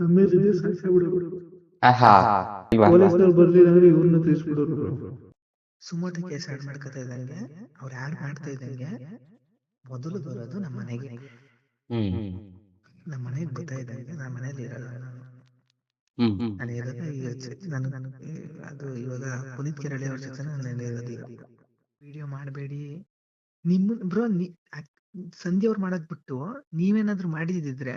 ಇದೆ ಸಾಯಿಸ್ಬಿಡೋರು ಪೊಲೀಸ್ನವ್ರು ಬರ್ಲಿಲ್ಲ ಅಂದ್ರೆ ಇವ್ರನ್ನ ತಿಳಿಸ್ಬಿಡೋರು ಸುಮೋಟ ಕೇಸ್ ಆಡ್ ಮಾಡ್ಕೊತಾ ಇದ್ದಂಗೆ ಅವ್ರು ಆಡ್ ಮಾಡ್ತಾ ಇದ್ದಂಗೆ ಮೊದಲು ಬರೋದು ನಮ್ಮ ಮನೆಗೆ. ಹ್ಮ್. ನಮ್ಮ ಮನೆಗೆ ಬರ್ತಾ ಇದ್ದಂಗೆ ನಮ್ಮ ಮನೇಲಿ ಇರಲ್ಲ ನಾನು. ಇರೋದು ಅದು ಇವಾಗ ಪುನೀತ್ ಕೆರಳಿ ಅವ್ರ ಜೊತೆ ನಾನು ಇರೋದು ಈಗ. ವಿಡಿಯೋ ಮಾಡಬೇಡಿ. ನಿಮ್ಮ ಬ್ರೋ ಸಂಧ್ಯಾ ಅವ್ರು ಮಾಡಕ್ ಬಿಟ್ಟು ನೀವೇನಾದ್ರೂ ಮಾಡಿದಿದ್ರೆ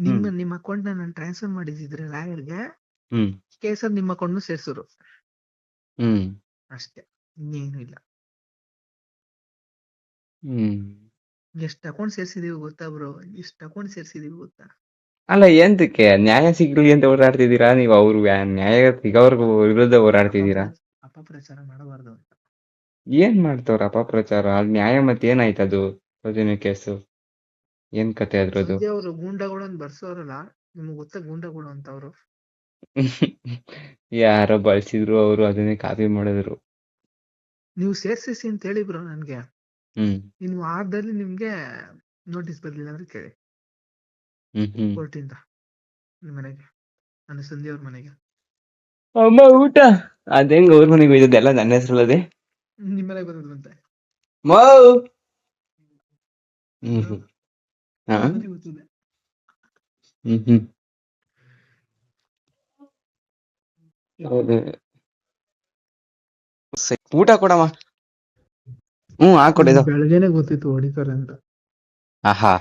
ನಿಮ್ಮ ನಿಮ್ಮ ಅಕೌಂಟ್ ನಾನು ಟ್ರಾನ್ಸ್ಫರ್ ಮಾಡಿದಿದ್ರೆ ಲಾಯರ್ಗೆ ಕೇಸ್ ಕೇಸಲ್ಲಿ ನಿಮ್ಮ ಅಕೌಂಟ್ ಸೇರ್ಸೋರು. ಅಷ್ಟೇ ಇನ್ನೇನು ಇಲ್ಲ. ಎಷ್ಟು ಅಕೌಂಟ್ ಸೇರ್ಸಿದೀವಿ ಗೊತ್ತಾ ಬ್ರೋ? ಎಷ್ಟು ಅಕೌಂಟ್ ಸೇರ್ಸಿದೀವಿ ಗೊತ್ತಾ? ಅಲ್ಲ ಎಂತಕ್ಕೆ? ನ್ಯಾಯ ಸಿಗ್ಲಿ ಅಂತ ಓಡಾಡ್ತಿದ್ದೀರಾ ನೀವು ಅವ್ರು ನ್ಯಾಯ ಸಿಗೋರ್ಗು ವಿರುದ್ಧ ಓಡಾಡ್ತಿದ್ದೀರಾ? ಅಪಪ್ರಚಾರ ಮಾಡಬಾರ್ದು ಅಂತ. ಏನ್ ಮಾಡ್ತವ್ರ ಅಪಪ್ರಚಾರ? ಅಲ್ಲಿ ನ್ಯಾಯ ಮತ್ತೆ ಏನಾಯ್ತು ಅದು ಸೌಜನ್ಯ ಕೇಸು. ಏನ್ ಕತೆ ಅದ್ರದ್ದು? ಅವ್ರು ಅಂತ ಬರ್ಸೋರಲ್ಲ ನಿಮ್ಗೆ ಗೊತ್ತಾ ಗೂಂಡಾಗಳು ಅಂತ ಅವರು? ಯಾರೋ ಬಳಸಿದ್ರು ಅವರು ಅದನ್ನೇ ಕಾಪಿ ಮಾಡಿದ್ರು. ನೀವು ಸೇರ್ಸಿಸಿ ಅಂತ ಹೇಳಿ ಬ್ರೋ ನನ್ಗೆ. ಹ್ಮ್. ಇನ್ನು ವಾರದಲ್ಲಿ ನಿಮ್ಗೆ ನೋಟಿಸ್ ಬರ್ಲಿಲ್ಲ ಅಂದ್ರೆ ಕೇಳಿ. ಹ್ಮ್ ಹ್ಮ್. ಕೋರ್ಟಿಂದ ನಿಮ್ ಮನೆಗೆ ನನ್ನ ಸಂಧ್ಯಾ ಅವ್ರ ಮನೆಗೆ. ಅಮ್ಮ ಊಟ! ಅದೇಂಗ ಅವ್ರ ಮನೆಗೆ ಹೋಯ್ತದೆಲ್ಲ ನನ್ನ ಹೆಸರಲ್ಲದೆ? ನಿಮ್ಮ ಮನೆಗೆ ಬಂದದಂತೆ ಮೌ! ಹ್ಮ್. ಹ್ಮ್ ಹಾ ಹ್ಮ್ ಹ್ಮ್ ಹೌದು. ಸರಿ, ಊಟ ಕೊಡಮ್ಮ ಹ್ಮ್ ಹಾಕೊಡಿದು ಬೆಳಗ್ಗೆನೆ ಗೊತ್ತಿತ್ತು ಹೊಡಿತಾರೆ ಅಂತ ಆಹಾ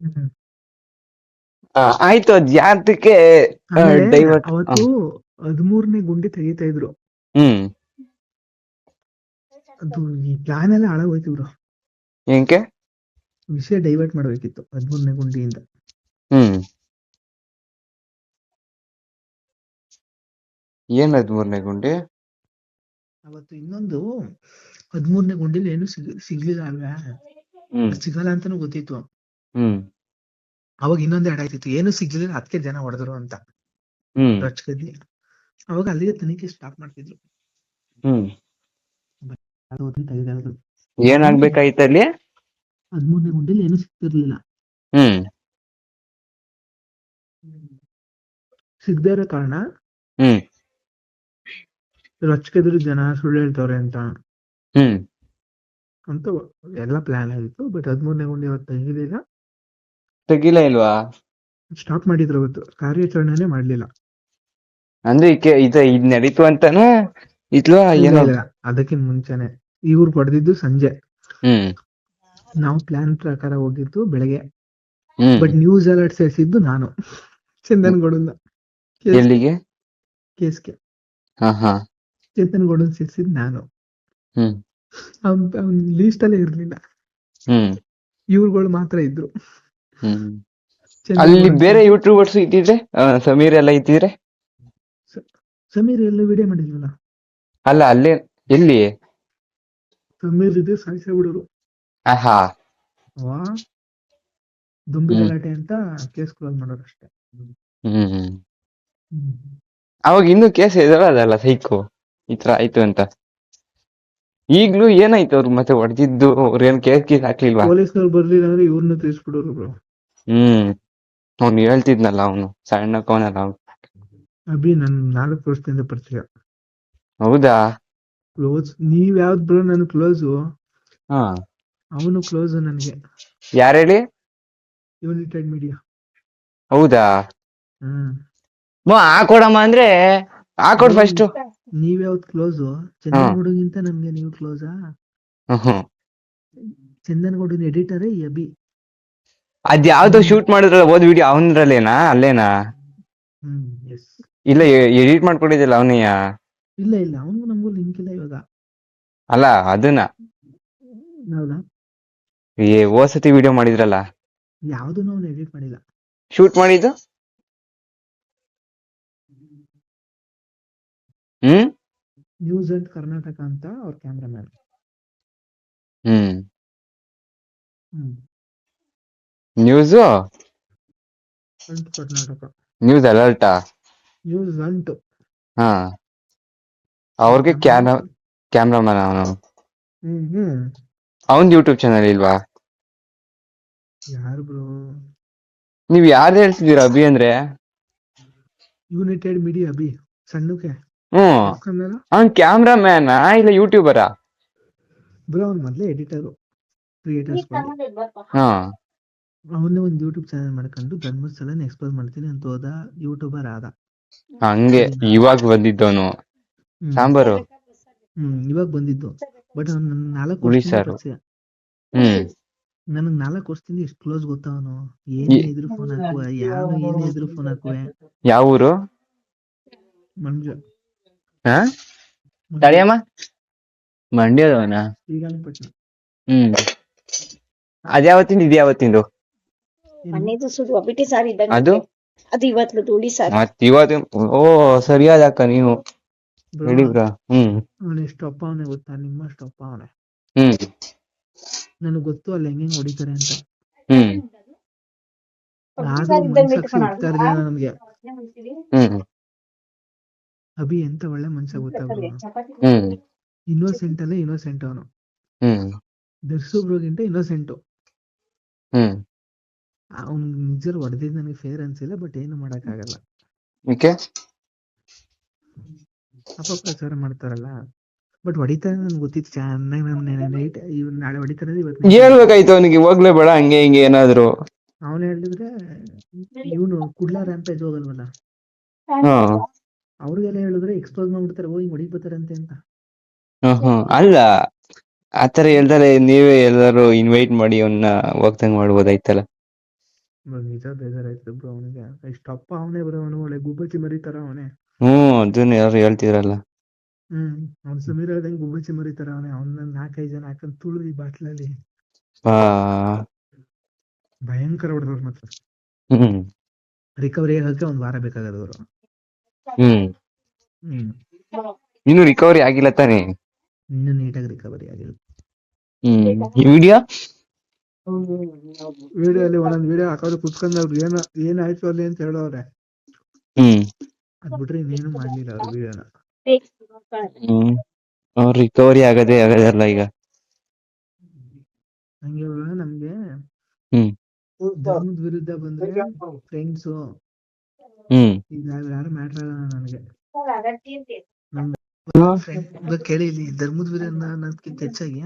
ಹ್ಮ್. ಆ, ಆಯ್ತು ಅದ್ ಯಾತಕ್ಕೆ ಆಮೇಲೆ ಡೈವರ್ಟ್ ಅವತ್ತು ಹದಿಮೂರನೇ ಗುಂಡಿ ತೆಗಿತಾ ಇದ್ರು ಹ್ಮ್ ಅದು ಈ ಪ್ಲಾನ್ ಎಲ್ಲ ಹಾಳಾಗೋಯ್ತು ಬ್ರೋ ಏನ್ಕೆ ವಿಷಯ ಡೈವರ್ಟ್ ಮಾಡಬೇಕಿತ್ತು ಹದಿಮೂರನೇ ಗುಂಡಿಯಿಂದ. ಏನ್ ಹದಿಮೂರನೇ ಗುಂಡಿ? ಅವತ್ತು ಇನ್ನೊಂದು ಹದಿಮೂರನೇ ಗುಂಡಿಲಿ ಏನು ಸಿಗ್ ಸಿಗ್ಲಿಲ್ಲ ಅಲ್ವಾ? ಸಿಗಲ್ಲ ಅಂತಾನು ಗೊತ್ತಿತ್ತು. ಹ್ಮ್. ಅವಾಗ ಇನ್ನೊಂದು ಎರಡ್ ಆಯ್ತಿತ್ತು. ಏನು ಸಿಗ್ಲಿಲ್ಲ ಅದಕ್ಕೆ ಜನ ಹೊಡೆದ್ರು ಅಂತ. ಹ್ಮ್. ರೊಚ್ಕದ್ದಿ ಅವಾಗ ಅಲ್ಲಿಗೆ ತನಿಖೆ ಸ್ಟಾಪ್ ಮಾಡ್ತಿದ್ರು. ಏನಾಗ್ಬೇಕಾಯ್ತು ಅಲ್ಲಿ? ಹದಿಮೂರನೇ ಗುಂಡಿಲಿ ಏನು ಸಿಗ್ತಿರ್ಲಿಲ್ಲ. ಸಿಗದೇ ಇರೋ ಕಾರಣ ಹ್ಮ್. ರೊಚ್ಕೆದ್ರು ಜನ ಸುಳ್ಳು ಹೇಳ್ತವ್ರೆ ಅಂತ. ಅಂತ ಎಲ್ಲ ಪ್ಲಾನ್ ಆಗಿತ್ತು ಬಟ್ ಹದಿಮೂರನೇ ಗುಂಡಿ ಅವತ್ತು ತೆಗಿಲಿಲ್ಲ ತೆಗಿಲ ಇಲ್ವಾ? ಸ್ಟಾಪ್ ಮಾಡಿದ್ರು ಅವತ್ತು ಕಾರ್ಯಾಚರಣೆನೇ ಮಾಡ್ಲಿಲ್ಲ. ಅಂದ್ರೆ ಇದು ಇದ್ ನಡೀತು ಅಂತಾನೆ ಇತ್ಲೋ ಏನೋ? ಅದಕ್ಕಿಂತ ಮುಂಚೆನೆ. ಇವ್ರು ಪಡೆದಿದ್ದು ಸಂಜೆ. ನಾವು ಪ್ಲಾನ್ ಪ್ರಕಾರ ಹೋಗಿದ್ದು ಬೆಳಗ್ಗೆ. ಬಟ್ ನ್ಯೂಸ್ ಅಲರ್ಟ್ ಸೇರಿಸಿದ್ದು ನಾನು. ಚಂದನ್ ಗೌಡನ್ನ. ಎಲ್ಲಿಗೆ? ಕೇಸ್ಗೆ ಚೇತನ್ ಗೌಡನ್ ಸೇರಿಸಿದ್ ನಾನು. ಅವ್ನ ಲೀಸ್ಟ್ ಅಲ್ಲೇ ಇರ್ಲಿಲ್ಲ. ಇವ್ರುಗಳು ಮಾತ್ರ ಇದ್ರು. ಅಲ್ಲಿ ಬೇರೆ ಯೂಟ್ಯೂಬರ್ಸ್ ಇದ್ದಿದ್ರೆ ಸಮೀರ್ ಎಲ್ಲ ಇದ್ದಿದ್ರೆ? ಸಮೀರ್ ಎಲ್ಲ ವಿಡಿಯೋ ಮಾಡಿದ್ವಲ್ಲ? ಅಲ್ಲ ಅಲ್ಲೇ ಎಲ್ಲಿ? ಸಮೀರ್ ಇದೆ ಸಾಯಿಸ ಬಿಡೋರು. ದುಂಬಿ. ಗಲಾಟೆ ಅಂತ ಕೇಸ್ ಕ್ಲೋಸ್ ಮಾಡೋರು ಅಷ್ಟೇ ಹ್ಮ್. ಅವಾಗ ಇನ್ನೂ ಕೇಸ್ ಎದುರದಲ್ಲ ಸೈಕೋ? ಈ ತರ ಆಯ್ತು ಅಂತ. ಈಗ್ಲೂ ಏನಾಯ್ತು ಅವ್ರು ಮತ್ತೆ ಹೊಡೆದಿದ್ದು? ಅವ್ರು ಏನ್ ಕೇಸ್ ಕೇಸ್ ಹಾಕ್ಲಿಲ್ವಾ? ಪೊಲೀಸ್ನವ್ರು ಬರ್ಲಿಲ್ಲ ಅಂದ್ರೆ ಇವ್ರನ್ನ ತಿಳಿಸ್ಬಿಡೋರು ಬ್ರೋ. ಹ್ಮ್. ಅವ್ನು ಹೇಳ್ತಿದ್ನಲ್ಲ ಅವನು ಸಣ್ಣ ಕೋನಲ್ಲ ಅವ್ನು. ಅಭಿ ನನ್ ನಾಲ್ಕು ವರ್ಷದಿಂದ ಪರಿಚಯ. ಹೌದಾ? ಕ್ಲೋಸ್ ನೀವ್ ಯಾವ್ದು ಬ್ರೋ ನನ್ ಕ್ಲೋಸು ಹಾ. ಅವನು ಕ್ಲೋಸ್ ನನಗೆ. ಯಾರು ಹೇಳಿ? ಯುನೈಟೆಡ್ ಮೀಡಿಯಾ ಹೌದಾ? ಹ್ಮ್. ಮೋ ಹಾಕೊಡಮ್ಮ ಅಂದ್ರೆ ಹಾಕೊಡ್ ಫಸ್ಟ್ ನೀವ್ ಯಾವ್ದು ಕ್ಲೋಸ್ ಚಂದನ್ ಗೌಡಗಿಂತ ನಮ್ಗೆ ನೀವು ಕ್ಲೋಸಾ ಚಂದನ್ ಗೌಡನ್ ಎಡಿಟರ್ ಎಬಿ. ಅಭಿ ಅದ್ ಯಾವ್ದು ಶೂಟ್ ಮಾಡಿದ್ರಲ್ಲ ಓದ್ ವಿಡಿಯೋ ಅವನ್ರಲ್ಲೇನಾ ಅಲ್ಲೇನಾ? ಹ್ಮ್ ಎಸ್ ಇಲ್ಲ ಎಡಿಟ್ ಮಾಡ್ಕೊಂಡಿದ್ದಿಲ್ಲ ಅವನಿಯ ಇಲ್ಲ ಇಲ್ಲ. ಅವನಿಗೂ ನಮಗೂ ಲಿಂಕ್ ಇಲ್ಲ ಇವಾಗ. ಅಲ್ಲ ಅದನ್ನ. ಹೌದಾ? ಏ ಓ ಸತಿ ವಿಡಿಯೋ ಮಾಡಿದ್ರಲ್ಲ ಯಾವ್ದನ್ನು ಅವ್ನು ಎಡಿಟ್ ಮಾಡಿಲ್ಲ. ಶೂಟ್ ಮಾಡಿದ್ದು? ಹ್ಮ್? ನ್ಯೂಸ್ ಅಂಡ್ ಕರ್ನಾಟಕ ಅಂತ ಅವ್ರ ಕ್ಯಾಮ್ರಾಮ್ಯಾನ್ ಹ್ಮ್. ಹ್ಮ್. ನ್ಯೂಸ್ ಕರ್ನಾಟಕ ನ್ಯೂಸ್ ಅಲರ್ಟಾ ನ್ಯೂಸ್ ಅಂಟ್ ಹಾ. ಅವ್ರಿಗೆ ಕ್ಯಾಮ್ರಾ ಕ್ಯಾಮ್ರಾಮನ್ ಅವನು. ಹ್ಮ್ ಹ್ಮ್. ಅವನ್ ಯೂಟ್ಯೂಬ್ ಚಾನಲ್ ಇಲ್ವಾ? ಯಾರು ಬ್ರೋ ನೀವ್ ಯಾರು ಹೇಳ್ತಿದೀರ ಅಭಿ ಅಂದ್ರೆ? ಯುನೈಟೆಡ್ ಮೀಡಿಯಾ ಅಭಿ ಸಣ್ಣಕ್ಕೆ. ಹ್ಮ್ ಅವ್ನ್ ಕ್ಯಾಮ್ರಾ ಮ್ಯಾನ್ ಇಲ್ಲ ಯೂಟ್ಯೂಬರ ಬ್ರೋ ಅವ್ನು ಮೊದಲೇ ಎಡಿಟರು ಕ್ರಿಯೇಟರ್ಸ್ ಹಾ. ಅವನೇ ಒಂದು ಯೂಟ್ಯೂಬ್ ಚಾನಲ್ ಮಾಡ್ಕೊಂಡು ಧರ್ಮಸ್ಥಳನ ಎಕ್ಸ್ಪ್ಲೋರ್ ಮಾಡ್ತೀನಿ ಅಂತ ಹೋದ ಯೂಟ್ಯೂಬರ್ ಆದ. ಹಂಗೆ ಇವಾಗ ಬಂದಿದ್ದವನು. ಹ್ಮ್. ಸಾಂಬಾರು. ಹ್ಮ್ ಇವಾಗ ಬಂದಿದ್ದು. ಬಟ್ ನನ್ ನಾಲ್ಕು ವರ್ಷದಿಂದ ಸಾರು. ಹ್ಮ್. ನನಗ್ ನಾಲ್ಕು ವರ್ಷದಿಂದ ಎಷ್ಟು ಕ್ಲೋಸ್ ಗೊತ್ತವನು? ಏನೇ ಇದ್ರು ಫೋನ್ ಹಾಕುವ ಯಾವ ಏನೇ ಇದ್ರು ಫೋನ್ ಹಾಕುವೆ. ಯಾವ ಊರು? ಮಂಜು ಹಾ? ತಡಿಯಮ್ಮ ಮಂಡ್ಯದವನ? ಶ್ರೀರಂಗಪಟ್ಟಣ. ಹ್ಮ್. ಅದ್ಯಾವತ್ತಿಂದ ಇದ್ಯಾವತ್ತಿಂದು? ಮನೆದು ಸುಡು ಬಿಟ್ಟಿ ಸಾರಿ ಇದ್ದಂಗೆ ಅದು? ಅದು ಇವತ್ತು ದುಡಿ ಸಾರು. ಇವತ್ತು ಓ ಸರಿಯಾದ ಅಕ್ಕ ನೀವು. Ready bro. ಹ್ಮ್. ಅವನು ಅಪ್ಪ ಅವನೇ ಗೊತ್ತಾ? ನಿಮ್ಮ ಅಪ್ಪ ಅವನೇ. ಹ್ಮ್. ನನಗ್ ಗೊತ್ತು ಅಲ್ಲಿ ಹೆಂಗ್ ಹೊಡಿತಾರೆ ಅಂತ. ಹ್ಮ್. ಆದ್ರೂ ಮನ್ಸಾಕ್ಷಿ ಹುಟ್ತಾ ಇರ್ಲಿಲ್ಲ ನನ್ಗೆ ಹ್ಮ್. ಅಭಿ ಎಂತ ಒಳ್ಳೆ ಮನ್ಸ ಗೊತ್ತಾಗ್ಬೋದು ಹ್ಮ್. ಇನ್ನೋಸೆಂಟ್ ಅಲ್ಲೇ ಇನ್ನೋಸೆಂಟ್ ಅವನು. ಹ್ಮ್. ದರ್ಶು ಬ್ರೋಗಿಂತ ಇನ್ನೋಸೆಂಟು ಹ್ಮ್. ಅವ್ನ್ ನಿಜ ಹೊಡೆದಿದ್ ನನಗೆ ಫೇರ್ ಅನ್ಸಿಲ್ಲ ಬಟ್ ಏನು ಮಾಡಕ್ ಆಗಲ್ಲ ಓಕೆ ಅಪಪ್ರಚಾರ ಮಾಡ್ತಾರಲ್ಲ? ಬಟ್ ಹೊಡಿತಾರೆ ನನ್ಗೆ ಗೊತ್ತಿತ್ತು ಚೆನ್ನಾಗಿ ನಮ್ ನೈಟ್ ನಾಳೆ ಹೊಡಿತಾರೆ ಇವತ್ತು ಹೇಳ್ಬೇಕಾಯ್ತು ಅವನಿಗೆ ಹೋಗ್ಲೇ ಬೇಡ ಹಂಗೆ ಹಿಂಗೆ ಏನಾದ್ರು. ಅವನು ಹೇಳಿದ್ರೆ ಇವನು ಕುಡ್ಲ ರ್ಯಾಂಪೇಜ್ ಹೋಗಲ್ವಲ್ಲ? ಅವ್ರಿಗೆಲ್ಲ ಹೇಳಿದ್ರೆ ಎಕ್ಸ್ಪೋಸ್ ಮಾಡ್ಬಿಡ್ತಾರೆ ಹೋಗಿ ಹೊಡಿಕ್ ಬರ್ತಾರೆ ಅಂತ. ಹ್ಮ್ ಹ್ಮ್ ಅಲ್ಲ ಆತರ ಹೇಳ್ತಾರೆ ನೀವೇ ಎಲ್ಲರೂ ಇನ್ವೈಟ್ ಮಾಡಿ ಅವನ್ನ ಹೋಗ್ದಂಗ್ ಮಾಡ್ಬೋದಾಯ್ತಲ್ಲ. ನಿಜ ಬೇಜಾರಾಯ್ತು ಬ್ರೋ ಅವನಿಗೆ. ಇಷ್ಟಪ್ಪ ಅವನೇ ಬ್ರೋ ಅವನು ಒಳ್ಳೆ ಗುಬ್ಬಚ್ಚಿ ಮರಿತಾರ ಅವನೇ. ಹ್ಮ್ ಅದನ್ನ ಯಾರು ಹೇಳ್ತಿರಲ್ಲ. ಹ್ಮ್ ಅವ್ನ್ ಸಮೀರ್ ಹೇಳ್ದಂಗೆ ಗುಬ್ಬಚ್ಚಿ ಮರಿತಾರ ಅವನೇ. ಅವ್ನ ನಾಲ್ಕೈದು ಜನ ಹಾಕೊಂಡ್ ತುಳಿದು ಈ ಬಾಟ್ಲಲ್ಲಿ. ಆ. ಭಯಂಕರ ಹೊಡೆದವ್ರು ಮಾತ್ರ ಹ್ಮ್. ರಿಕವರಿ ಆಗಕ್ಕೆ ಒಂದ್ ವಾರ ಬೇಕಾಗದವ್ರು ಹ್ಮ್. ಹ್ಮ್. ಇನ್ನು ರಿಕವರಿ ಆಗಿಲ್ಲ ತಾನೇ? ಇನ್ನು ನೀಟಾಗಿ ರಿಕವರಿ ಆಗಿಲ್ಲ. ಹ್ಮ್. ಈ ವಿಡಿಯೋ? ವಿಡಿಯೋ ಅಲ್ಲಿ ಒಂದೊಂದ್ ವಿಡಿಯೋ ಹಾಕೋದು ಕುತ್ಕೊಂಡ್ ಅವ್ರು ಏನ ಏನಾಯ್ತು ಅಲ್ಲಿ ಅಂತ ಹೇಳೋರೆ ಹ್ಮ್. ಅದ್ ಬಿಟ್ರೆ ಇನ್ನೇನು ಮಾಡ್ಲಿಲ್ಲ ಅವ್ರು ವಿಡಿಯೋನ ಹ್ಮ್ ಅವ್ರ ರಿಕವರಿ ಆಗದೆ ಆಗದಲ್ಲ ಈಗ ಹಂಗೆ ಇವಾಗ ನಮ್ಗೆ ಹ್ಮ್. ಧರ್ಮದ ವಿರುದ್ಧ ಬಂದ್ರೆ ಫ್ರೆಂಡ್ಸ್ ಹ್ಮ್ ಈಗ ಯಾರು ಮ್ಯಾಟರ್ ಆಗಲ್ಲ ನನಗೆ ಹ್ಮ್. Friend- ಇವಾಗ ಕೇಳಿ ಇಲ್ಲಿ ಧರ್ಮದ ವಿರುದ್ಧ ಅನ್ನೋದಕ್ಕಿಂತ ಹೆಚ್ಚಾಗಿ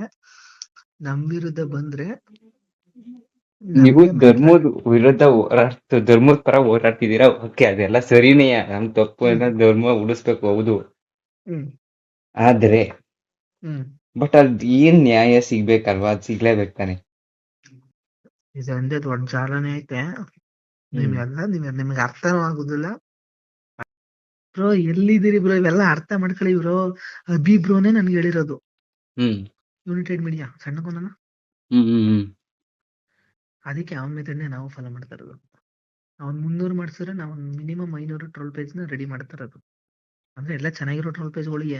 ನಮ್ ವಿರುದ್ಧ ಬಂದ್ರೆ ನೀವು ಧರ್ಮದ್ ವಿರುದ್ಧ ಹೋರಾಡ್ತ ಧರ್ಮದ ಪರ ಹೋರಾಡ್ತಿದ್ದೀರಾ? ಓಕೆ ಅದೆಲ್ಲ ಸರಿನೇ. ನಮ್ ತಪ್ಪು ಎಲ್ಲ ಧರ್ಮ ಉಳಿಸ್ಬೇಕು ಹೌದು. ಆದ್ರೆ ಬಟ್ ಅದ್ ಏನ್ ನ್ಯಾಯ ಸಿಗ್ಬೇಕಲ್ವಾ? ಅದ್ ಸಿಗ್ಲೇಬೇಕು ತಾನೆ. ಇದು ಒಂದೇ ದೊಡ್ಡ ಜಾಲನೆ ಐತೆ. ನಿಮ್ಗೆಲ್ಲ ನಿಮ್ಗೆ ನಿಮ್ಗೆ ಅರ್ಥನೂ ಆಗುದಿಲ್ಲ ಬ್ರೋ ಎಲ್ಲಿದ್ದೀರಿ ಬ್ರೋ? ಇವೆಲ್ಲ ಅರ್ಥ ಮಾಡ್ಕೊಳ್ಳಿ ಬ್ರೋ. ಅಭಿ ಬ್ರೋನೇ ನನ್ಗೆ ಹೇಳಿರೋದು. ಹ್ಮ್. ಯುನೈಟೆಡ್ ಮೀಡಿಯಾ ಸಣ್ಣ ಕೊನನ ಹ್ಮ್ ಹ್ಮ್ ಹ್ಮ್. ಅದಕ್ಕೆ ಅವನ ಮೆಥಡ್ನೇ ನಾವು ಫಾಲೋ ಮಾಡ್ತಾ ಇರೋದು. ಅವ್ನು ಮುನ್ನೂರು ಮಾಡಿಸಿದ್ರೆ ನಾವು ಮಿನಿಮಮ್ ಐನೂರು ಟ್ರೋಲ್ ಪೇಜ್ನ ನ ರೆಡಿ ಮಾಡ್ತಾ ಇರೋದು. ಅಂದ್ರೆ ಎಲ್ಲ ಚೆನ್ನಾಗಿರೋ ಟ್ರೋಲ್ ಪೇಜ್ಗಳಿಗೆ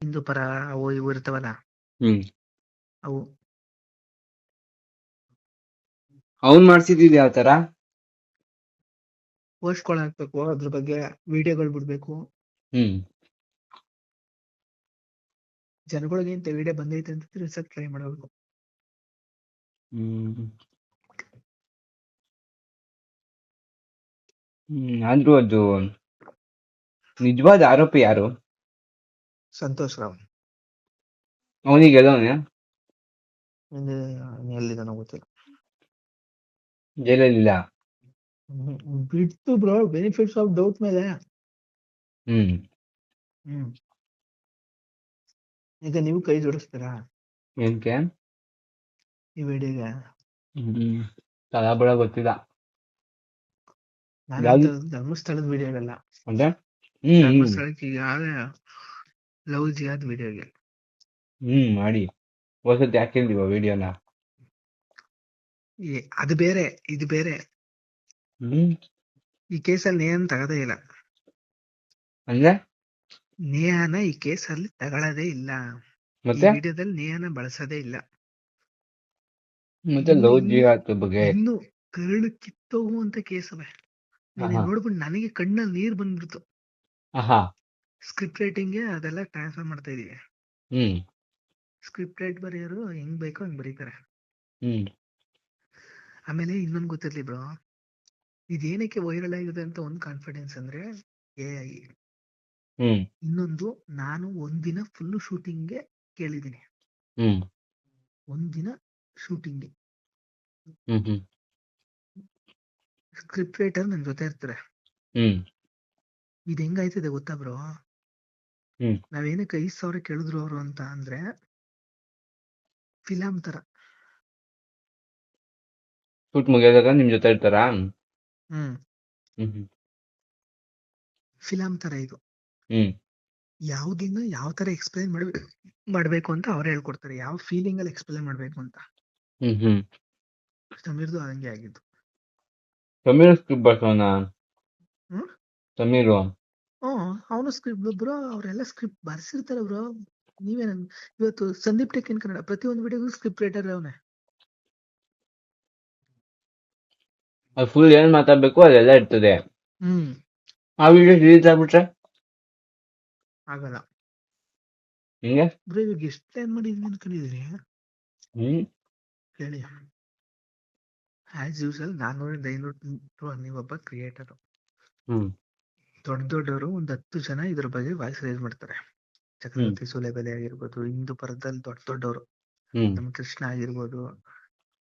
ಹಿಂದೂ ಪರ ಅವು ಇವು ಇರ್ತಾವಲ್ಲ? ಅವು. ಅವ್ನು ಮಾಡಿಸಿದ್ದು ಯಾವ ತರ? ಪೋಸ್ಟ್ಗಳು ಹಾಕ್ಬೇಕು ಅದ್ರ ಬಗ್ಗೆ ವಿಡಿಯೋಗಳು ಬಿಡ್ಬೇಕು. ಹ್ಮ್. ಜನಗಳಿಗೆ ಇಂಥ ವಿಡಿಯೋ ಬಂದೈತೆ ಅಂತ ತಿಳ್ಸಕ್ ಟ್ರೈ ಮಾಡಬೇಕು ಹ್ಮ್ ಆದ್ರೂ ಅದು ನಿಜವಾದ ಆರೋಪಿ ಯಾರು? ಸಂತೋಷ್ ರಾವ್. ಅವನಿಗೆ ಎಲ್ಲಿದಾನೋ ಗೊತ್ತಿಲ್ಲ. ಜೈಲಲ್ಲಿಲ್ಲ? ಹ್ಮ್. ಬಿಡ್ತು ಬ್ರೋ ಬೆನಿಫಿಟ್ಸ್ ಆಫ್ ಡೌಟ್ ಮೇಲೆ. ಹ್ಮ್. ಹ್ಮ್. ಈಗ ನೀವು ಕೈ ಜೋಡಿಸ್ತೀರಾ? ಏನ್ಕೆ? ಈ ವಿಡಿಯೋಗೆ ಹ್ಮ್ ತಲಾಬಳ ಗೊತ್ತಿಲ್ಲ. ನಾನು ಧರ್ಮಸ್ಥಳದ ವಿಡಿಯೋಗಲ್ಲ ಧರ್ಮಸ್ಥಳಕ್ಕೆ ಯಾವ ಲವ್ ಜಿಯಾದ ವಿಡಿಯೋಗೆ ಹ್ಮ್ ಮಾಡಿ. ಹೊಸದ್ ಯಾಕೆ ಹೇಳಿಲ್ವ ವಿಡಿಯೋನ ಅದು ಬೇರೆ ಇದು ಬೇರೆ. ಈ ಕೇಸಲ್ಲಿ ನೇಹನ್ ತಗದೇ ಇಲ್ಲ. ಅಂದ್ರೆ? ನೇಹನ ಈ ಕೇಸಲ್ಲಿ ತಗೊಳ್ಳೋದೇ ಇಲ್ಲ. ಮತ್ತೆ? ವಿಡಿಯೋದಲ್ಲಿ ನೇಹನ ಬಳಸೋದೇ ಇಲ್ಲ. ಮತ್ತೆ ಲವ್ ಜಿಹಾದ್ ಬಗ್ಗೆ? ಇನ್ನು ಕರಳು ಕಿತ್ತೋಗುವಂತ ಕೇಸವೆ. ನೋಡ್ಬಿಟ್ಟು ನನಗೆ ಕಣ್ಣಲ್ಲಿ ನೀರ್ ಬಂದ್ಬಿಡ್ತು. ಸ್ಕ್ರಿಪ್ಟ್ ರೈಟಿಂಗ್ ಅದೆಲ್ಲ ಟ್ರಾನ್ಸ್ಫರ್ ಮಾಡ್ತಾ ಇದೀವಿ. ಸ್ಕ್ರಿಪ್ಟ್ ರೈಟ್ ಬರೆಯೋರು ಹೆಂಗ್ ಬೇಕೋ ಹಂಗ್ ಬರೀತಾರೆ. ಹ್ಮ್. ಆಮೇಲೆ ಇನ್ನೊಂದ್ ಗೊತ್ತಿರ್ಲಿ ಬ್ರೋ. ಇದೇನಕ್ಕೆ ವೈರಲ್ ಆಗಿದೆ ಅಂತ ಒಂದ್ ಕಾನ್ಫಿಡೆನ್ಸ್ ಅಂದ್ರೆ ಎ ಐ ಇನ್ನೊಂದು ನಾನು ಒಂದಿನ ಫುಲ್ ಶೂಟಿಂಗ್ಗೆ ಕೇಳಿದೀನಿ ಹ್ಮ್. ಒಂದಿನ ಶೂಟಿಂಗ್ ಸ್ಕ್ರಿಪ್ಟ್ ರೈಟರ್ ನನ್ ಜೊತೆ ಇರ್ತಾರೆ. ಇದು ಹೆಂಗಾಯ್ತದೆ ಗೊತ್ತಾ ಬ್ರೋ. ನಾವೇನಕ್ಕೆ ಐದ್ ಸಾವಿರ ಕೇಳಿದ್ರು ಅವರು ಅಂತ ಅಂದ್ರೆ ಫಿಲಂ ತರ. ಶೂಟ್ ಮುಗಿಯೋದಾಗ ನಿಮ್ ಜೊತೆ ಇರ್ತಾರಾ? ಹ್ಮ್. ಫಿಲಂ ತರ ಇದು. ಯಾವ್ದನ್ನ ಯಾವ ತರ ಎಕ್ಸ್ಪ್ಲೈನ್ ಮಾಡ್ಬೇಕು ಮಾಡ್ಬೇಕು ಅಂತ ಅವ್ರು ಹೇಳ್ಕೊಡ್ತಾರೆ. ಯಾವ ಫೀಲಿಂಗ್ ಅಲ್ಲಿ ಎಕ್ಸ್ಪ್ಲೈನ್ ಮಾಡ್ಬೇಕು ಅಂತ. ಸಮೀರ್ದು ಹಂಗೆ ಆಗಿದ್ದು. ಸಮೀರ್ ಸ್ಕ್ರಿಪ್ಟ್ ಬರ್ಸೋಣ ಹ್ಮ್? ತಮಿಳು ಹ್ಮ್ ಅವನು ಸ್ಕ್ರಿಪ್ಟ್ ಬ್ರೋ ಅವರೆಲ್ಲ ಸ್ಕ್ರಿಪ್ಟ್ ಬರ್ಸಿರ್ತಾರೆ ಬ್ರೋ ನೀವೇನ ಇವತ್ತು ಸಂದೀಪ್ ಟೆಕ್ ಇನ್ ಕನ್ನಡ ಪ್ರತಿಯೊಂದು ವಿಡಿಯೋಗೂ ಸ್ಕ್ರಿಪ್ಟ್ ರೈಟರ್ ಅವನೇ. ಅದು ಫುಲ್ ಏನ್ ಮಾತಾಡ್ಬೇಕು ಅದೆಲ್ಲ ಇರ್ತದೆ. ಹ್ಮ್. ಆ ವಿಡಿಯೋ ರಿಲೀಸ್ ಆಗ್ಬಿಟ್ರೆ? ಆಗಲ್ಲ. ಹಿಂಗೆ? ಬ್ರೋ ಇವಾಗ ಎಷ್ಟು ಪ್ಲಾನ್ ಮಾಡಿದ್ವಿ ಅನ್ಕೊಂಡಿದೀರಿ ಹ್ಮ್. ಹೇಳಿ ಆಸ್ ಯೂಸಲ್ ನಾನ್ನೂರಿಂದ ಐನೂರು ನೀವೊಬ್ಬ ಕ್ರಿಯೇಟರ್ ಹ್ಮ್. ದೊಡ್ಡ ದೊಡ್ಡವರು ಒಂದ್ ಹತ್ತು ಜನ ಇದ್ರ ಬಗ್ಗೆ ವಾಯ್ಸ್ ರೈಸ್ ಮಾಡ್ತಾರೆ. ಚಕ್ರವರ್ತಿ ಸುಲೇಬೆಲೆ ಆಗಿರ್ಬೋದು ಹಿಂದೂ ಪರದಲ್ಲಿ ದೊಡ್ಡ ದೊಡ್ಡವರು. ನಮ್ಮ ಕೃಷ್ಣ ಆಗಿರ್ಬೋದು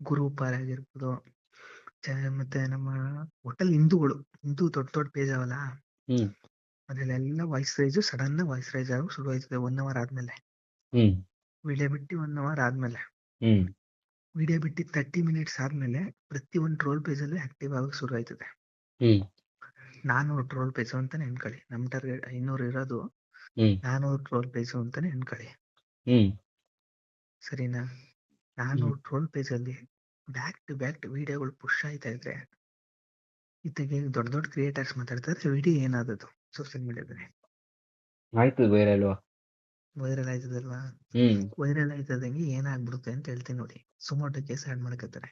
ಗುರುಪಾಲ್ ಆಗಿರ್ಬೋದು ಚ- ಮತ್ತೆ ನಮ್ಮ ಒಟ್ಟಲ್ಲಿ ಹಿಂದೂಗಳು ಹಿಂದೂ ದೊಡ್ಡ ದೊಡ್ಡ ಪೇಜ್ ಅವಲ್ಲ. ಅದ್ರಲ್ಲೆಲ್ಲ voice rise sudden voice rise ಆಗ ಶುರು ಆಯ್ತದೆ ಒನ್ ಅವರ್ ಆದ್ಮೇಲೆ. ವಿಳೆ ಬಿಟ್ಟು ಒನ್ ಅವರ್ ಆದ್ಮೇಲೆ. ವಿಡಿಯೋ ಬಿಟ್ಟು ತರ್ಟಿ ಮಿನಿಟ್ಸ್ ಆದ್ಮೇಲೆ ಪ್ರತಿ ಒಂದು ಟ್ರೋಲ್ ಪೇಜ್ ಅಲ್ಲಿ ಆಕ್ಟಿವ್ ಆಗಕ್ಕೆ ಶುರು ಆಯ್ತದೆ. ನಾನೂರು ಟ್ರೋಲ್ ಪೇಜ್ ಅಂತಾನೆ ಅನ್ಕೊಳ್ಳಿ ನಮ್ ಟಾರ್ಗೆಟ್ ಐನೂರು ಇರೋದು. ನಾನೂರು ಟ್ರೋಲ್ ಪೇಜ್ ಅಂತಾನೆ ಅನ್ಕೊಳ್ಳಿ ಹ್ಮ್. ಸರಿನಾ? ನಾನೂರು ಟ್ರೋಲ್ ಪೇಜ್ ಅಲ್ಲಿ ಬ್ಯಾಕ್ ಟು ಬ್ಯಾಕ್ ವಿಡಿಯೋಗಳು ಪುಷ್ ಆಯ್ತಾ ಇದ್ರೆ ಇತ್ತಾಗೆ ದೊಡ್ಡ ದೊಡ್ಡ ಕ್ರಿಯೇಟರ್ಸ್ ಮಾತಾಡ್ತಾರೆ ವಿಡಿಯೋ ಏನಾದದು ಸೋಷಿಯಲ್ ಮೀಡಿಯಾದಲ್ಲಿ ಆಯ್ತು ವೈರಲ್ ವೈರಲ್ ಆಯ್ತದಲ್ವಾ ಹ್ಮ್. ವೈರಲ್ ಆಯ್ತದಂಗೆ ಏನಾಗ್ಬಿಡುತ್ತೆ ಅಂತ ಹೇಳ್ತೀನಿ ನೋಡಿ. ಸುಮೋಟೋ ಕೇಸ್ ಆಡ್ ಮಾಡ್ಕೋತಾರೆ.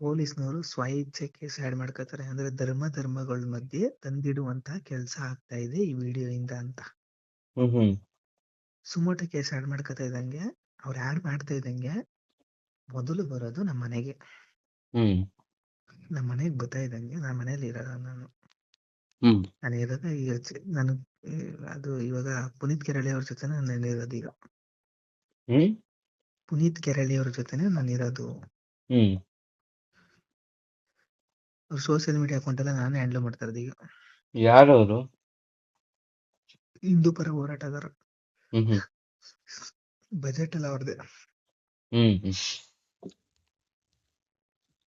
ಪೊಲೀಸ್ನವರು ಸ್ವ ಇಚ್ಛೆ ಕೇಸ್ ಆಡ್ ಮಾಡ್ಕೋತಾರೆ. ಅಂದ್ರೆ ಧರ್ಮ ಧರ್ಮಗಳ ಮಧ್ಯೆ ತಂದಿಡುವಂತ ಕೆಲಸ ಆಗ್ತಾ ಇದೆ ಈ ವಿಡಿಯೋ ಇಂದ ಅಂತ ಸುಮೋಟೋ ಕೇಸ್ ಆಡ್ ಮಾಡ್ಕೋತಾ ಇದ್ದಂಗೆ ಅವ್ರು ಆಡ್ ಮಾಡ್ತಾ ಇದ್ದಂಗೆ ಮೊದಲು ಬರೋದು ನಮ್ಮ ಮನೆಗೆ. ಹ್ಮ್. ನಮ್ಮ ಮನೆಗೆ ಬರ್ತಾ ಇದ್ದಂಗೆ ನಮ್ಮ ಮನೇಲಿ ಇರಲ್ಲ ನಾನು ನಾನು ಇರೋದ ಈಗ ಅದು ಇವಾಗ ಪುನೀತ್ ಕೆರಳಿ ಅವ್ರ ಜೊತೆ ನಾನು ಇರೋದು ಈಗ. ಹ್ಮ್? ಪುನೀತ್ ಕೆರಳಿ ಅವ್ರ ಜೊತೆನೆ ನಾನು ಇರೋದು. ಹ್ಮ್. ಅವ್ರ ಸೋಷಿಯಲ್ ಮೀಡಿಯಾ ಅಕೌಂಟ್ ಎಲ್ಲ ನಾನೇ ಹ್ಯಾಂಡಲ್ ಮಾಡ್ತಾ ಇರೋದು ಈಗ. ಯಾರು ಅವರು? ಹಿಂದೂ ಪರ ಹೋರಾಟಗಾರ. ಬಜೆಟ್ ಎಲ್ಲ ಅವ್ರದ್ದೆ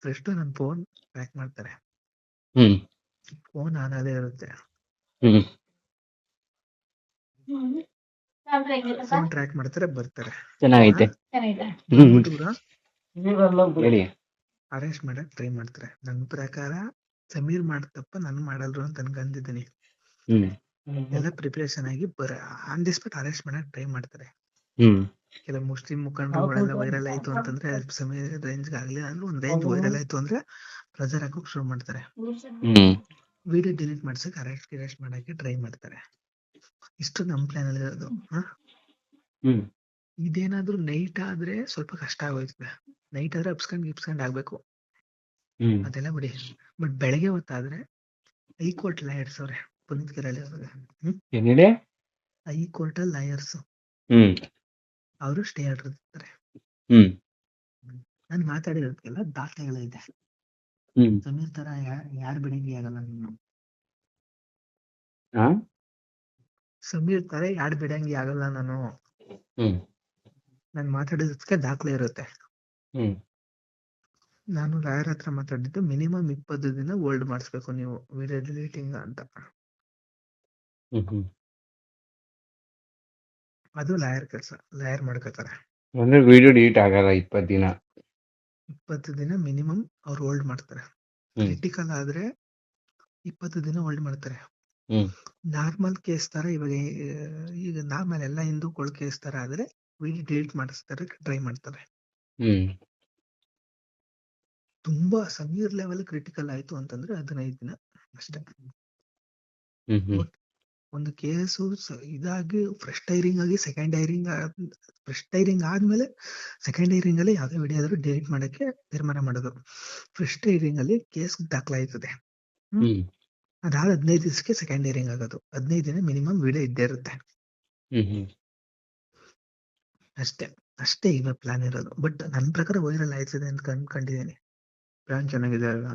ಫಸ್ಟ್ ನನ್ನ ಫೋನ್ ಟ್ರ್ಯಾಕ್ ಮಾಡ್ತಾರೆ. ಹ್ಮ್. ಫೋನ್ ಆನ್ ಅದೇ ಇರುತ್ತೆ. ಫೋನ್ ಟ್ರ್ಯಾಕ್ ಮಾಡ್ತಾರೆ ಬರ್ತಾರೆ. ಚೆನ್ನಾಗೈತೆ. ಹೇಳಿ ಅರೆಸ್ಟ್ ಮಾಡಕ್ ಟ್ರೈ ಮಾಡ್ತಾರೆ. ನನ್ ಪ್ರಕಾರ ಸಮೀರ್ ಮಾಡ್ ತಪ್ಪ ನಾನು ಮಾಡಲ್ರು ಅಂತ ಅನ್ಕೊಂಡಿದ್ದೀನಿ ಎಲ್ಲ ಪ್ರಿಪರೇಷನ್ ಆಗಿ ಬರ ಆನ್ ದಿ ಸ್ಪಾಟ್ ಅರೆಸ್ಟ್ ಮಾಡಕ್ ಟ್ರೈ ಮಾಡ್ತಾರೆ. ಕೆಲವು ಮುಸ್ಲಿಂ ಮುಖಂಡರುಗಳೆಲ್ಲ ವೈರಲ್ ಆಯ್ತು ಅಂತಂದ್ರೆ ಸಮೀರ್ ರೇಂಜ್ ಆಗ್ಲಿಲ್ಲ ಅಂದ್ರೆ ಒಂದ್ ರೇಂಜ್ ವೈರಲ್ ಆಯ್ತು ಅಂದ್ರೆ ಪ್ರೆಜರ್ ಹಾಕೋಕ್ ಶುರು ಮಾಡ್ತಾರೆ. ವಿಡಿಯೋ ಡಿಲೀಟ್ ಮಾಡ್ಸಕ್ ಅರೆಸ್ಟ್ ಗಿರೆಸ್ಟ್ ಮಾಡಕ್ಕೆ ಟ್ರೈ ಮಾಡ್ತಾರೆ. ಇಷ್ಟು ನಮ್ ಪ್ಲಾನ್ ಅಲ್ಲಿ ಇರೋದು. ಇದೇನಾದ್ರೂ ನೈಟ್ ಆದ್ರೆ ಸ್ವಲ್ಪ ಕಷ್ಟ ಆಗೋಯ್ತದೆ. ನೈಟ್ ಆದ್ರೆ ಅಪ್ಸ್ಕೊಂಡ್ ಗಿಪ್ಸ್ಕೊಂಡ್ ಆಗ್ಬೇಕು. ಹ್ಮ್. ಅದೆಲ್ಲ ಬಿಡಿ. ಬಟ್ ಬೆಳಗ್ಗೆ ಹೊತ್ತಾದ್ರೆ ಹೈಕೋರ್ಟ್ ಲಾಯರ್ಸ್ ಅವ್ರೆ ಪುನೀತ್ ಕೆರಳಿ ಅವ್ರಿಗೆ. ಹೈಕೋರ್ಟ್ ಅಲ್ಲಿ ಲಾಯರ್ಸ್ ಹ್ಮ್. ಅವರು ಸ್ಟೇ ಆರ್ಡರ್ ಇರ್ತಾರೆ. ನಾನು ಮಾತಾಡಿರೋದಕ್ಕೆಲ್ಲ ದಾಖಲೆಗಳಿದೆ. ಹ್ಮ್. ಸಮೀರ್ ತರ ಯಾರು ಬಿಡಂಗಿ ಆಗಲ್ಲ ನೀನು. ಹಾ ಸಮೀರ್ ತರ ಯಾಡ್ ಬಿಡಂಗಿ ಆಗಲ್ಲ ನಾನು. ನಾನು ಮಾತಾಡಿದ್ದಕ್ಕೆ ದಾಖಲೆ ಇರುತ್ತೆ. ನಾನು ಲಾಯರ್ ಹತ್ರ ಮಾತಾಡಿದ್ದು ಮಿನಿಮಮ್ ಇಪ್ಪತ್ತು ದಿನ ಹೋಲ್ಡ್ ಮಾಡಿಸ್ಬೇಕು ನೀವು ವಿಡಿಯೋ ಡಿಲೀಟಿಂಗ್ ಅಂತ. ಅದು ಲಾಯರ್ ಕೆಲಸ ಲಾಯರ್ ಮಾಡ್ಕೋತಾರೆ. ಅಂದ್ರೆ ವಿಡಿಯೋ ಡಿಲೀಟ್ ಆಗಲ್ಲ ಇಪ್ಪತ್ ದಿನ? ಇಪ್ಪತ್ತು ದಿನ ಮಿನಿಮಮ್ ಅವ್ರು ಹೋಲ್ಡ್ ಮಾಡ್ತಾರೆ. ಕ್ರಿಟಿಕಲ್ ಆದ್ರೆ ಇಪ್ಪತ್ತು ದಿನ ಹೋಲ್ಡ್ ಮಾಡ್ತಾರೆ. ನಾರ್ಮಲ್ ಕೇಸ್ ತರ ಇವಾಗ ಈಗ ನಾರ್ಮಲ್ ಎಲ್ಲ ಹಿಂದೂಗಳ ಕೇಸ್ ತರ ಆದ್ರೆ ವಿಡಿಯೋ ಡಿಲೀಟ್ ಮಾಡಿಸ್ತಾರೆ ಟ್ರೈ ಮಾಡ್ತಾರೆ. ತುಂಬಾ ಸಮೀರ್ ಲೆವೆಲ್ ಕ್ರಿಟಿಕಲ್ ಆಯ್ತು ಅಂತಂದ್ರೆ ಹದಿನೈದು ದಿನ ಅಷ್ಟೇ. ಒಂದು ಕೇಸು ಇದಾಗಿ ಫ್ರೆಶ್ ಹೈರಿಂಗ್ ಆಗಿ ಸೆಕೆಂಡ್ ಐರಿಂಗ್ ಫ್ರೆಶ್ ಟೈರಿಂಗ್ ಆದ್ಮೇಲೆ ಸೆಕೆಂಡ್ ಐರಿಂಗ್ ಅಲ್ಲಿ ಯಾವ್ದೇ ವಿಡಿಯೋ ಆದ್ರೂ ಡಿಲೀಟ್ ಮಾಡಕ್ಕೆ ತೀರ್ಮಾನ ಮಾಡೋದು. ಫ್ರೆಶ್ ಟೈರಿಂಗ್ ಅಲ್ಲಿ ಕೇಸ್ ದಾಖಲಾಯ್ತದೆ. ಹ್ಮ್. ಅದಾದ ಹದಿನೈದು ದಿವಸಕ್ಕೆ ಸೆಕೆಂಡ್ ಇಯರಿಂಗ್ ಆಗೋದು ಹದಿನೈದು ದಿನ ಮಿನಿಮಮ್ ವಿಡಿಯೋ ಇದ್ದೇ ಇರುತ್ತೆ. ಅಷ್ಟೇ ಅಷ್ಟೇ ಈಗ ಪ್ಲಾನ್ ಇರೋದು. ಬಟ್ ನನ್ನ ಪ್ರಕಾರ ವೈರಲ್ ಆಯ್ತದೆ ಅಂತ ಅನ್ಕೊಂಡಿದ್ದೀನಿ ಪ್ಲಾನ್ ಚೆನ್ನಾಗಿದೆ ಅಲ್ವಾ?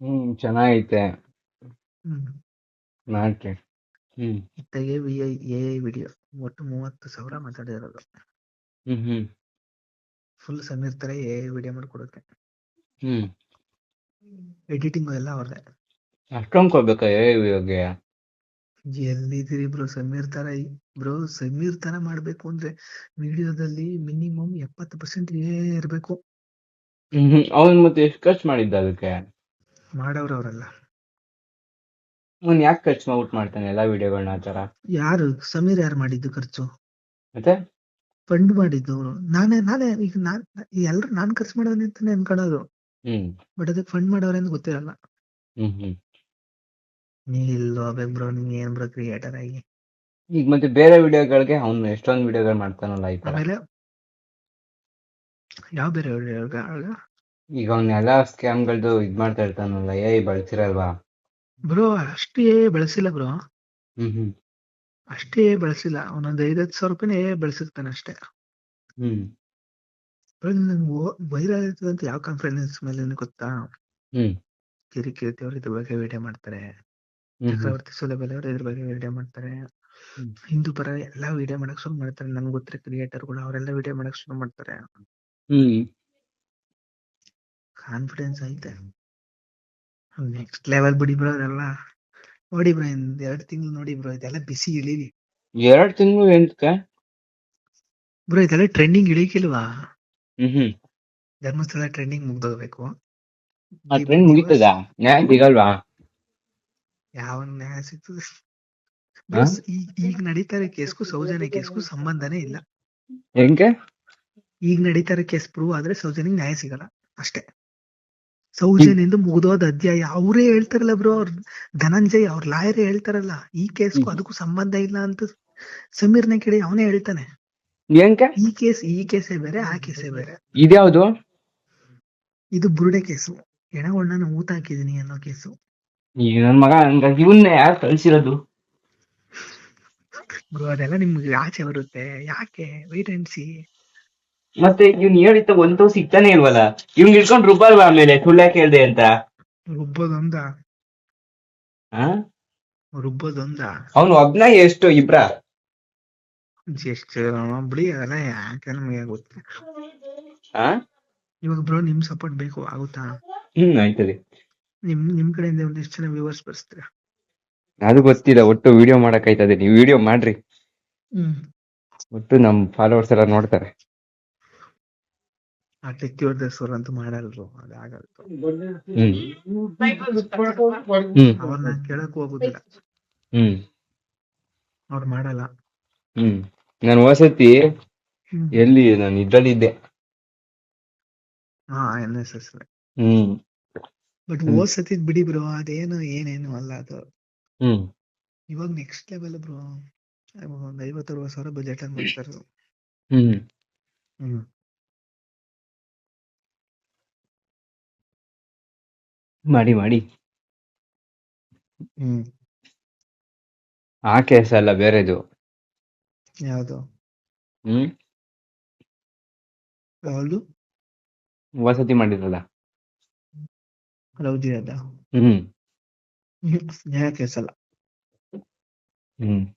ಹ್ಮ್ ಚೆನ್ನಾಗೈತೆ. ಹ್ಮ್. ಇತ್ತಾಗೆ V I A I video ಒಟ್ಟು ಮೂವತ್ತು ಸಾವಿರ ಮಾತಾಡಿರೋದು. ಹ್ಮ್ ಹ್ಮ್. ಫುಲ್ ಸಮೀರ್ ತರ ಎ ಐ ವಿಡಿಯೋ ಮಾಡ್ಕೊಡುತ್ತೆ ಹ್ಮ್. ಎಡಿಟಿಂಗ್ ಎಲ್ಲ ಅವ್ರದೇ. ಅಷ್ಟೊಂದ್ ಕೊಡ್ಬೇಕಾ ಇವಾಗ ಎಲ್ಲಿದ್ದೀರಿ ಬ್ರೋ? ಸಮೀರ್ ತರ ಬ್ರೋ ಸಮೀರ್ ತರ ಮಾಡ್ಬೇಕು ಅಂದ್ರೆ ವಿಡಿಯೋದಲ್ಲಿ ಮಿನಿಮಮ್ ಎಪ್ಪತ್ತು ಪರ್ಸೆಂಟ್ ಏ ಇರ್ಬೇಕು. ಅವನ್ ಮತ್ತೆ ಎಷ್ಟು ಖರ್ಚು ಮಾಡಿದ್ದ ಅದಕ್ಕೆ? ಮಾಡವ್ರ ಅವರಲ್ಲ. ಅವ್ನ್ ಯಾಕೆ ಖರ್ಚು ಮಾಡ್ಬಿಟ್ಟು ಮಾಡ್ತಾನೆ ಎಲ್ಲಾ ವಿಡಿಯೋಗಳನ್ನ ಆ ತರ ಯಾರು? ಸಮೀರ್ ಯಾರು ಮಾಡಿದ್ದು ಖರ್ಚು? ಮತ್ತೆ? ಫಂಡ್ ಮಾಡಿದ್ದು ಅವ್ರು. ನಾನೇ ನಾನೇ ಈಗ ನಾನ್ ಎಲ್ರು ನಾನ್ ಖರ್ಚು ಮಾಡೋದ್ ಅಂತಾನೆ ಅನ್ಕೊಳ್ಳೋದು. ಹ್ಮ್. ಬಟ್ ಅದಕ್ಕೆ ಫಂಡ್ ಮಾಡೋರೇನು ಗೊತ್ತಿರಲ್ಲ. ಹ್ಮ್ ಹ್ಮ್. ನೀ ಇಲ್ಲಿ ಹೋಗ್ಬೇಕು ಬ್ರೋ ನೀವ್ ಏನ್ ಬ್ರೋ ಕ್ರಿಯೇಟರ್ ಆಗಿ? ಈಗ ಮತ್ತೆ ಬೇರೆ ವಿಡಿಯೋಗಳಿಗೆ ಅವ್ನು ಎಷ್ಟೊಂದು ವಿಡಿಯೋಗಳು ಮಾಡ್ತಾನಲ್ಲ ಈ ತರ. ಆಮೇಲೆ ಯಾವ ಬೇರೆ ಈಗ ಅವ್ನ ಎಲ್ಲಾ ಸ್ಕ್ಯಾಮ್ಗಳ್ದು ಇದ್ ಮಾಡ್ತಾ ಇರ್ತಾನಲ್ಲ ಏ ಬಳಸಿರಲ್ವಾ? ಬ್ರೋ ಅಷ್ಟೇ ಬಳಸಿಲ್ಲ ಬ್ರೋ ಹ್ಮ್ ಹ್ಮ್. ಅಷ್ಟೇ ಬಳಸಿಲ್ಲ. ಐದ್ ಹತ್ತು ಸಾವಿರ ರೂಪಾಯಿನೇ ಬಳಸಿರ್ತಾನೆ ಅಷ್ಟೇ. ಹ್ಮ್. ವೈರಲ್ ಆಯ್ತದೆ ಅಂತ ಯಾವ ಕಾನ್ಫಿಡೆನ್ಸ್ ಮೇಲೆ ಗೊತ್ತಾ? ಹ್ಮ್. ಕಿರಿ ಅವ್ರ ಅವ್ರು ಇದ್ರ ಬಗ್ಗೆ ವಿಡಿಯೋ ಮಾಡ್ತಾರೆ. ಸುಲಭಲೆ ಅವರು ಇದ್ರ ಬಗ್ಗೆ ವಿಡಿಯೋ ಮಾಡ್ತಾರೆ. ಹಿಂದೂ ಪರ ಎಲ್ಲಾ ವಿಡಿಯೋ ಮಾಡಕ್ ಶುರು ಮಾಡ್ತಾರೆ. ನನ್ಗೆ ಗೊತ್ತಿರೋ ಕ್ರಿಯೇಟರ್ಗಳು ಅವರೆಲ್ಲ ವಿಡಿಯೋ ಮಾಡಕ್ ಶುರು ಮಾಡ್ತಾರೆ. ಕಾನ್ಫಿಡೆನ್ಸ್ ಐತೆ. ನೆಕ್ಸ್ಟ್ ಲೆವೆಲ್ ಬಿಡಿ ಬ್ರೋ ಅದೆಲ್ಲ. ನೋಡಿ ಬ್ರೋ ಇಂದ ಎರಡು ತಿಂಗಳು ನೋಡಿ ಬ್ರೋ ಇದೆಲ್ಲ ಬಿಸಿ ಇಳಿಲಿ ಎರಡು ತಿಂಗಳು ಎಂತಕ್ಕೆ? ಬ್ರೋ ಇದೆಲ್ಲ ಟ್ರೆಂಡಿಂಗ್ ಇಳಿಕಿಲ್ವಾ? ಧರ್ಮಸ್ಥಳ ಟ್ರೆಂಡಿಂಗ್ ಮುಗ್ದೋಗ್ಬೇಕು. ಟ್ರೆಂಡ್ ಮುಗಿತದ? ನ್ಯಾಯ ಸಿಗಲ್ವಾ ಯಾವ ನ್ಯಾಯ ಸಿಗ್ತದೆ? ಈಗ ನಡೀತಾರೆ ಕೇಸ್ಗೂ ಸೌಜನ್ಯ ಕೇಸ್ಗೂ ಸಂಬಂಧನೇ ಇಲ್ಲ. ಹೆಂಗೆ? ಈಗ ನಡೀತಾರೆ ಕೇಸ್ ಪ್ರೂವ್ ಆದ್ರೆ ಸೌಜನ್ಯ ನ್ಯಾಯ ಸಿಗಲ್ಲ ಅಷ್ಟೇ. ಸೌಜನ್ಯಂದು ಮುಗ್ದೋದ ಅಧ್ಯಾಯ ಅವರೇ ಹೇಳ್ತಾರಲ್ಲ ಬ್ರೋ ಅವ್ರ ಧನಂಜಯ್ ಅವ್ರ ಲಾಯರೇ ಹೇಳ್ತಾರಲ್ಲ ಈ ಕೇಸ್ಗೂ ಅದಕ್ಕೂ ಸಂಬಂಧ ಇಲ್ಲ ಅಂತ ಸಮೀರ್ನ ಕೇಳಿ ಅವನೇ ಹೇಳ್ತಾನೆ. ಈ ಕೇಸ್ ಈ ಕೇಸೇ ಬೇರೆ ಆ ಕೇಸೇ ಬೇರೆ. ಇದ್ಯಾವುದು? ಇದು ಬುರುಡೆ ಕೇಸು. ಎಣಗೊಳ್ ನಾನು ಊತ ಹಾಕಿದೀನಿ ಅನ್ನೋ ಕೇಸು. ಈ ನನ್ ಮಗ ಹಂಗಾಗಿ ಇವನ್ನ ಯಾರು ಕಳ್ಸಿರೋದು? ಬ್ರೋ ಅದೆಲ್ಲ ನಿಮ್ಗೆ ಆಚೆ ಬರುತ್ತೆ. ಯಾಕೆ? ವೈಟ್ ಅಂಡ್ ಸಿ ಮತ್ತೆ ಇವ್ನ್ ಹೇಳಿತ್ತ ಒಂದು ಸಿಗ್ತಾನೆ ಇಲ್ವಲ್ಲ? ಇವ್ನ್ ಇಟ್ಕೊಂಡ್ ರುಬ್ಬಲ್ವಾ ಆಮೇಲೆ ಸುಳ್ಳ ಹೇಳ್ದೆ ಅಂತ. ರುಬ್ಬೋದೊಂದ? ಆ? ರುಬ್ಬೋದೊಂದ? ಅವ್ನು ಒಬ್ನ ಎಷ್ಟು ಇಬ್ರ? ಎಷ್ಟು ಬಿಡಿ ಅದೆಲ್ಲ ಯಾಕೆ ನಮಗೆ ಗೊತ್ತ ಆ? ಇವಾಗ ಬ್ರೋ ನಿಮ್ ಸಪೋರ್ಟ್ ಬೇಕು ಆಗುತ್ತಾ? ಹ್ಮ್ ಆಯ್ತದೆ. ನಿಮ್ ನಿಮ್ ಕಡೆಯಿಂದ ಒಂದಿಷ್ಟು ಜನ ವ್ಯೂವರ್ಸ್ ಬರ್ಸ್ತೀರಾ ಅದು ಗೊತ್ತಿಲ್ಲ ಒಟ್ಟು ವಿಡಿಯೋ ಮಾಡಕ್ ಆಯ್ತದೆ ನೀವು ವಿಡಿಯೋ ಮಾಡ್ರಿ. ಹ್ಮ್. ಒಟ್ಟು ನಮ್ ಫಾಲೋವರ್ಸ್ ಎಲ್ಲ ನೋಡ್ತಾರೆ. ಆ ಟೆಕ್ಕಿವರ್ಧಸ್ವರ್ ಅಂತೂ ಮಾಡಲ್ರು ಆಗಲ್ಲ ಹ್ಮ್. ಹ್ಮ್. ಅವ್ರನ್ನ ಕೇಳಕ್ ಹೋಗುದಿಲ್ಲ. ಹ್ಮ್. ಅವ್ರು ಮಾಡಲ್ಲ. ಹ್ಮ್. ನಾನು ವಸತಿ ಹ್ಮ್. ಎಲ್ಲಿ ನಾನು ಇದ್ರಲ್ಲಿದ್ದೆ. ಹಾ N S S hmm. But. ಹೋದ್ ಸತಿ ಬಿಡಿ ಬ್ರೋ ಅದೇನು ಏನೇನು ಅಲ್ಲ ಅದು. ಇವಾಗ ನೆಕ್ಸ್ಟ್ ಲೆವೆಲ್ ಬ್ರೋ ಒಂದ್ ಐವತ್ತು ಅರವತ್ತು ಸಾವಿರ ಬಜೆಟ್ ಅಲ್ಲಿ ಮಾಡ್ತಾರೆ. ಮಾಡಿ ಮಾಡಿ. ಆ ಕೇಸ್ ಅಲ್ಲ ಬೇರೆದು. ಯಾವುದು? ಹ್ಮ್. ವಸತಿ ಮಾಡಿದ್ರಲ್ಲ? ಲವ್ ಅದ. ಹ್ಮ್. ಕೇಸಲ್ಲ ಹ್ಮ್.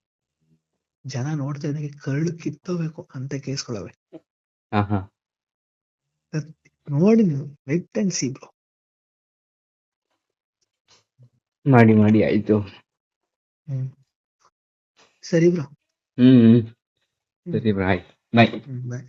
ಜನ ನೋಡ್ತಾ ಇದ್ದಂಗೆ ಕರಳು ಕಿತ್ತೋಬೇಕು ಅಂತ ಕೇಸ್ಗಳವೆ. ನೋಡಿ ನೀವು ವೆಟ್ ಅಂಡ್ ಸಿ ಬ್ರೋ ಮಾಡಿ ಮಾಡಿ ಆಯ್ತು. ಹ್ಮ್. ಸರಿ ಬ್ರೋ. ಹ್ಮ್ ಸರಿ ಬ್ರೋ ಆಯ್ತು. ಬಾಯ್ ಬಾಯ್